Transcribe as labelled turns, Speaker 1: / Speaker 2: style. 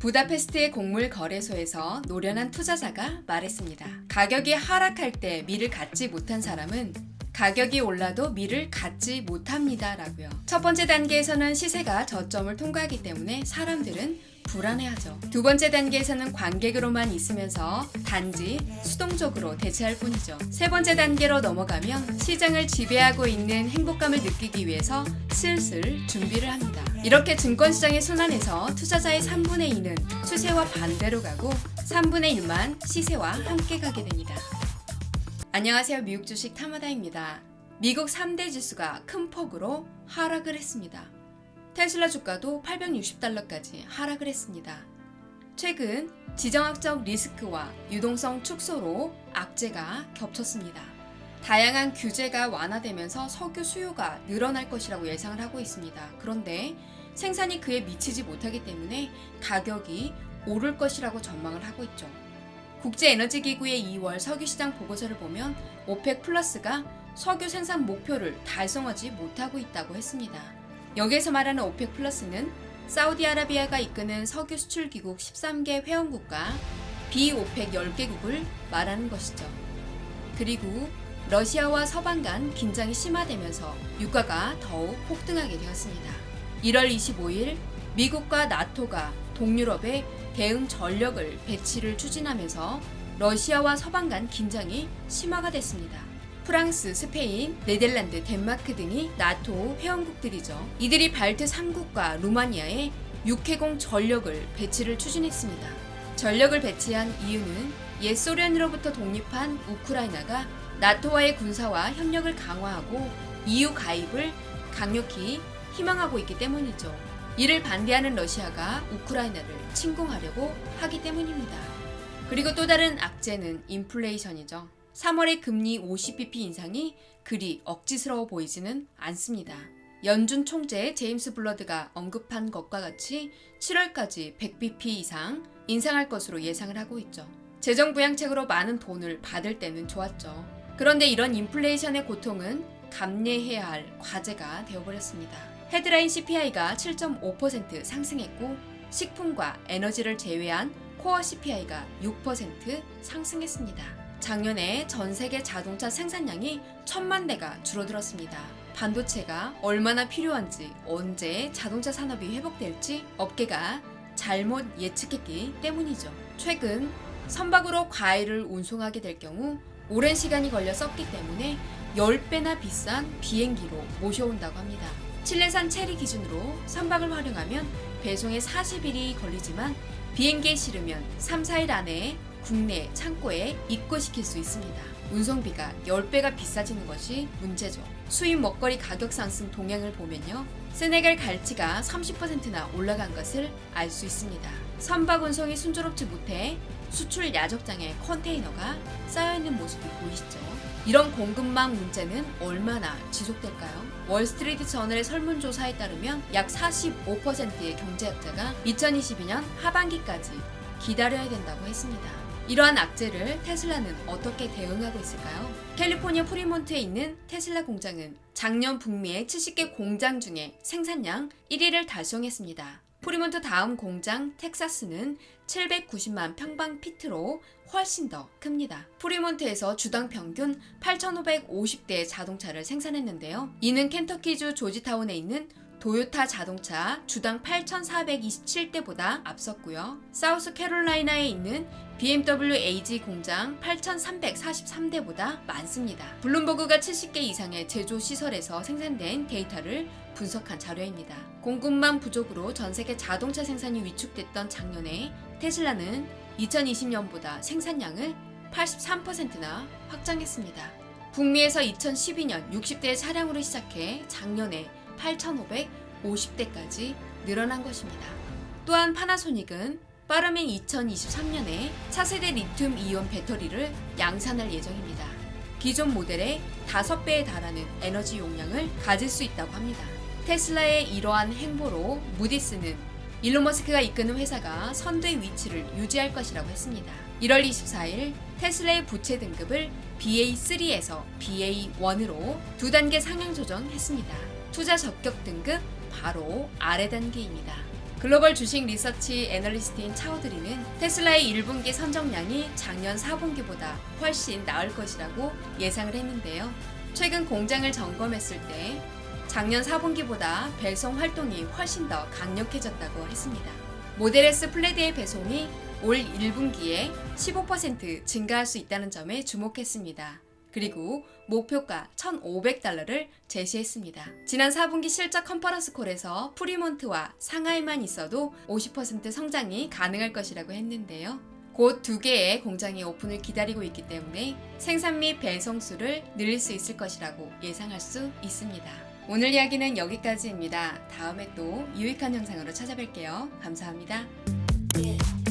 Speaker 1: 부다페스트의 곡물 거래소에서 노련한 투자자가 말했습니다. 가격이 하락할 때 미를 갖지 못한 사람은 가격이 올라도 미를 갖지 못합니다. 라고요. 첫 번째 단계에서는 시세가 저점을 통과하기 때문에 사람들은 불안해하죠. 두 번째 단계에서는 관객으로만 있으면서 단지 수동적으로 대체할 뿐이죠. 세 번째 단계로 넘어가면 시장을 지배하고 있는 행복감을 느끼기 위해서 슬슬 준비를 합니다. 이렇게 증권시장의 순환에서 투자자의 3분의 2는 추세와 반대로 가고 3분의 1만 시세와 함께 가게 됩니다. 안녕하세요. 미국 주식 타마다입니다. 미국 3대 지수가 큰 폭으로 하락을 했습니다. 테슬라 주가도 860달러까지 하락을 했습니다. 최근 지정학적 리스크와 유동성 축소로 악재가 겹쳤습니다. 다양한 규제가 완화되면서 석유 수요가 늘어날 것이라고 예상을 하고 있습니다. 그런데 생산이 그에 미치지 못하기 때문에 가격이 오를 것이라고 전망을 하고 있죠. 국제에너지기구의 2월 석유시장 보고서를 보면 오펙 플러스가 석유 생산 목표를 달성하지 못하고 있다고 했습니다. 여기에서 말하는 오펙 플러스는 사우디아라비아가 이끄는 석유 수출 기국 13개 회원국과 비오펙 10개국을 말하는 것이죠. 그리고 러시아와 서방 간 긴장이 심화되면서 유가가 더욱 폭등하게 되었습니다. 1월 25일 미국과 나토가 동유럽에 대응 전력을 배치를 추진하면서 러시아와 서방 간 긴장이 심화가 됐습니다. 프랑스, 스페인, 네덜란드, 덴마크 등이 나토 회원국들이죠. 이들이 발트 3국과 루마니아에 육해공 전력을 배치를 추진했습니다. 전력을 배치한 이유는 옛 소련으로부터 독립한 우크라이나가 나토와의 군사와 협력을 강화하고 EU 가입을 강력히 희망하고 있기 때문이죠. 이를 반대하는 러시아가 우크라이나를 침공하려고 하기 때문입니다. 그리고 또 다른 악재는 인플레이션이죠. 3월의 금리 50bp 인상이 그리 억지스러워 보이지는 않습니다. 연준 총재 제임스 블러드가 언급한 것과 같이 7월까지 100bp 이상 인상할 것으로 예상을 하고 있죠. 재정 부양책으로 많은 돈을 받을 때는 좋았죠. 그런데 이런 인플레이션의 고통은 감내해야 할 과제가 되어버렸습니다. 헤드라인 CPI가 7.5% 상승했고 식품과 에너지를 제외한 코어 CPI가 6% 상승했습니다. 작년에 전 세계 자동차 생산량이 천만 대가 줄어들었습니다. 반도체가 얼마나 필요한지, 언제 자동차 산업이 회복될지 업계가 잘못 예측했기 때문이죠. 최근 선박으로 과일을 운송하게 될 경우 오랜 시간이 걸려 썩기 때문에 10배나 비싼 비행기로 모셔온다고 합니다. 칠레산 체리 기준으로 선박을 활용하면 배송에 40일이 걸리지만 비행기에 실으면 3, 4일 안에 국내 창고에 입고시킬 수 있습니다. 운송비가 10배가 비싸지는 것이 문제죠. 수입 먹거리 가격 상승 동향을 보면요. 세네갈 갈치가 30%나 올라간 것을 알 수 있습니다. 선박 운송이 순조롭지 못해 수출 야적장에 컨테이너가 쌓여있는 모습이 보이시죠? 이런 공급망 문제는 얼마나 지속될까요? 월스트리트 저널의 설문조사에 따르면 약 45%의 경제학자가 2022년 하반기까지 기다려야 된다고 했습니다. 이러한 악재를 테슬라는 어떻게 대응하고 있을까요? 캘리포니아 프리몬트에 있는 테슬라 공장은 작년 북미의 70개 공장 중에 생산량 1위를 달성했습니다. 프리몬트 다음 공장 텍사스는 790만 평방 피트로 훨씬 더 큽니다. 프리몬트에서 주당 평균 8,550대의 자동차를 생산했는데요. 이는 켄터키주 조지타운에 있는 도요타 자동차 주당 8,427대보다 앞섰고요. 사우스 캐롤라이나에 있는 BMW AG 공장 8,343대보다 많습니다. 블룸버그가 70개 이상의 제조 시설에서 생산된 데이터를 분석한 자료입니다. 공급망 부족으로 전 세계 자동차 생산이 위축됐던 작년에 테슬라는 2020년보다 생산량을 83%나 확장했습니다. 북미에서 2012년 60대의 차량으로 시작해 작년에 8,550대까지 늘어난 것입니다. 또한 파나소닉은 빠르면 2023년에 차세대 리튬 이온 배터리를 양산할 예정입니다. 기존 모델의 5배에 달하는 에너지 용량을 가질 수 있다고 합니다. 테슬라의 이러한 행보로 무디스는 일론 머스크가 이끄는 회사가 선두의 위치를 유지할 것이라고 했습니다. 1월 24일 테슬라의 부채 등급을 BA3에서 BA1으로 두 단계 상향 조정했습니다. 투자 적격 등급 바로 아래 단계입니다. 글로벌 주식 리서치 애널리스트인 차오드리는 테슬라의 1분기 선정량이 작년 4분기보다 훨씬 나을 것이라고 예상을 했는데요. 최근 공장을 점검했을 때 작년 4분기보다 배송 활동이 훨씬 더 강력해졌다고 했습니다. 모델 S 플레드의 배송이 올 1분기에 15% 증가할 수 있다는 점에 주목했습니다. 그리고 목표가 1,500달러를 제시했습니다. 지난 4분기 실적 컨퍼런스 콜에서 프리몬트와 상하이만 있어도 50% 성장이 가능할 것이라고 했는데요. 곧 두 개의 공장이 오픈을 기다리고 있기 때문에 생산 및 배송 수를 늘릴 수 있을 것이라고 예상할 수 있습니다. 오늘 이야기는 여기까지입니다. 다음에 또 유익한 영상으로 찾아뵐게요. 감사합니다.
Speaker 2: Yeah.